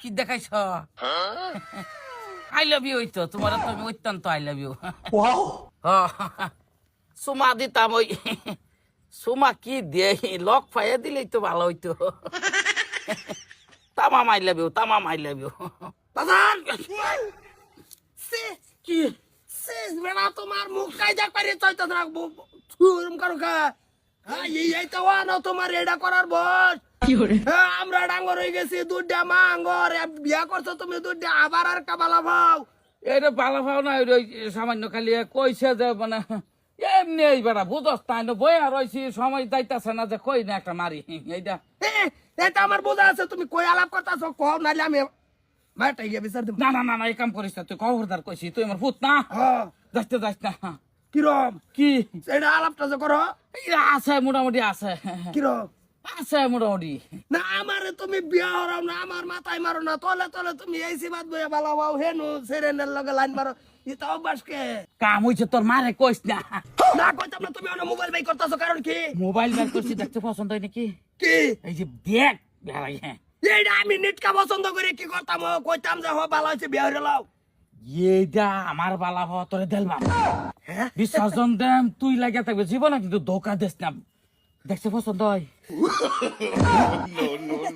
কি দেখাইছ? I love you হইতো তোমার তো আমি অত্যন্ত আই লাভ ইউ। সুমা দিতাম ওই সুমা কি দিয়ে লক পাইয়া দিলেই তো ভালো হইতো। তামাম আই লাভ ইউ তামাম আই লাভ ইউ। বাজান কি? শেষ বেলা তোমার মুখ কায়দা করে চৈত রাখব থুরম করো কা হ্যাঁ এই এই তো না তোমার এটা করার বস হ্যাঁ, আমরা ডাঙ্গর হয়ে গেছি দুধটা মা আঙ্গর এ বিয়া করছ তুমি দুধটা আবার আর কাবালা ভাও? এটা ভালো ভাও না ওই সামান্য খালি কইছে যে মানে এমনি এই বেড়া বুঝস তাই না বইয়া রয়েছি সময় যাইতাছে না যে কই না একটা মারি এইটা। এটা আমার বোঝা আছে তুমি কই আলাপ করতেছ কও নাইলে আমি মাটাই গিয়ে বিচার দেব না না না না এই কাম করিস না তুই খবরদার কইছি তুই আমার ভূত না। যাইতে যাইস না কিরম কি? এটা আলাপটা যে করো আছে মোটামুটি আছে। কিরম আছে মোটামুটি। না আমারে তুমি বিয়া হরাও না আমার মাথায় মারো না তলে তলে তুমি এই সিবাদ বইয়া বালা বাও হেনু সেরেনের লগে লাইন মারো এটা অভ্যাস কে? কাম হইছে তোর মারে কইস না। না কইতাম না তুমি মোবাইল বাই করতেছো কারণ কি? মোবাইল বের করছি দেখতে পছন্দ হয় নাকি? কি? এই যে দেখ বেড়াই হ্যাঁ। এইটা আমি নিটকা পছন্দ করে কি করতাম কইতাম যে হ বালা হইছে বিয়া হইরে লাও। এইটা আমার বালা ভাবা তোরে দেলবাম হ্যাঁ? বিশ্বাস জন দেম তুই লাগিয়া থাকবে। জীবনে কিন্তু ধোকা দিস না। দেখছে পছন্দ হয়?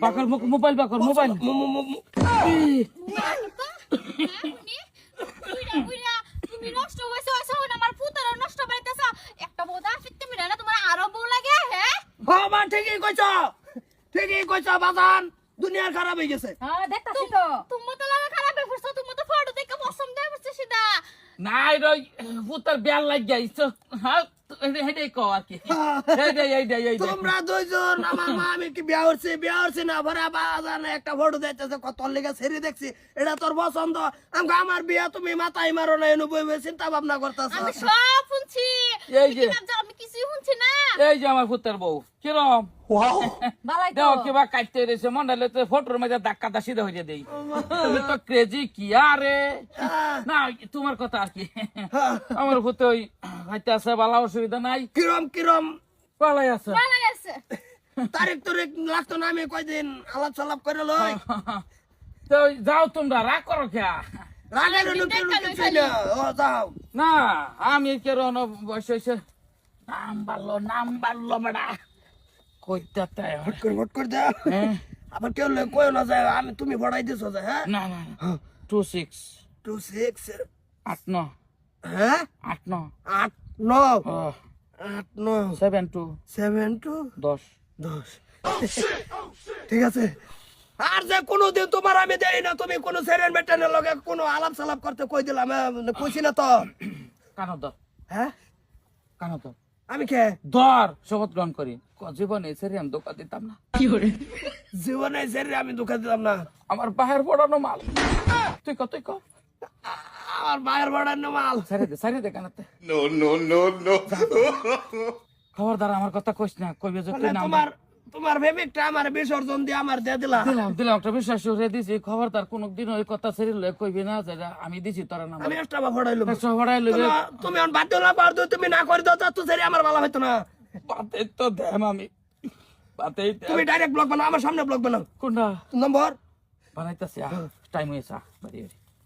বাকর মুখ মোবাইল বাকর মোবাইল। মু- মু- মু- মু- বুইড়া বুইড়া তুমি নষ্ট হইছো হইছো আমার পুতার নষ্ট বাড়িতেছ একটা বোদা ফিরতে তোমার আরও বউ লাগে মা ঠিকই কইছ। ঠিকই কইছ বাজান। দুনিয়া খারাপ হয়ে গেছে। হ্যাঁ দেখতাছি তো। তুমি তো লাগে খারাপ হয়ে পড়ছো তুমি তো ফটো দেখে পছন্দ হয়ে পড়ছে নাই রই পুতার বেল লাগ যাইছো হ্যাঁ। হেডে কো আর কি। হেডে এইডে এইডে তোমরা দুইজন আমার মা আমি কি বিয়া হচ্ছে বিয়া হচ্ছে না? ভরা একটা ফটো দেখতেছে কত লেগে ছেড়ে দেখছি এটা তোর পছন্দ? আমার বিয়া তুমি মাথায় মারো না এনে বই চিন্তা ভাবনা করতেছ। আমি সব শুনছি। এই যে। তুমি কি ভাবছ আমি কিছুই শুনছি না। এই যে আমার পুতার বউ কিরম? দেও কিবা কাটতে রয়েছে মন্ডলে তো ফটোর মধ্যে ধাক্কা দা সিধা দেই। তুমি তো ক্রেজি কি আরে? না তোমার কথা আর কি। আমার পুতে ওই হাইতে আছে বালা অসুবিধা নাই। কিরম কিরম? পালাই আছে। বালাই আছে। তারিখ তারিখ লাগতো না আমি কয়দিন আলাপ সালাপ করে লই। তো যাও তোমরা রাগ করো রাগের ছিল? ও যাও। না আমি কেরন বয়স হয়েছে নাম বাড়লো নাম বাড়লো বেড়া। কইতে তাই হট করে হট করে দাও হ্যাঁ। আবার কেউ লই কই না যায় আমি তুমি বড়াই দিছো যে হ্যাঁ? না না টু সিক্স। টু সিক্স আট ন। হ্যাঁ? আট ন। আট ন। আট ন। Seven two. Seven two. দশ। দশ। ঠিক আছে। আর যে কোনো দিন তোমার আমি দেই না তুমি কোনো সেরেন বেটেনের লগে কোনো আলাপ সালাপ করতে কই দিলাম? হ্যাঁ, কইছি না তো। কানো দর হ্যাঁ? কানো দর আমি কে? দর শপথ গ্রহণ করি। ক- জীবনে সেরে আমি দোকান দিতাম না। জীবনে সেরে আমি দুঃখ দিতাম না। আমার বাহের পড়ানো মাল। তুই কত তুই ক। আমার বাহের পড়ানো মাল। সারি দে সারি দে কানাতে। নো নো নো নো খবরদার আমার কথা কইস না কইবে যে তুই না তোমার তোমার আমার বিসর্জন দিয়ে আমার দিয়ে দিলা দিলাম দিলাম একটা বিশ্বাস করে দিছি খবরদার কোনদিন ওই কথা সেরি লয়ে কইবি না যে আমি দিছি তোর নাম। আমি বা তুমি বাদ পার দিও, তুমি না করে দাও তো সেরে আমার ভালো হইতো না। বাতে তো দেম আমি। তুমি ডাইরেক্ট ব্লক বানাও আমার সামনে ব্লক বানাও। কোনটা? নম্বর? বানাইতাছি টাইম হয়েছে বাড়ি।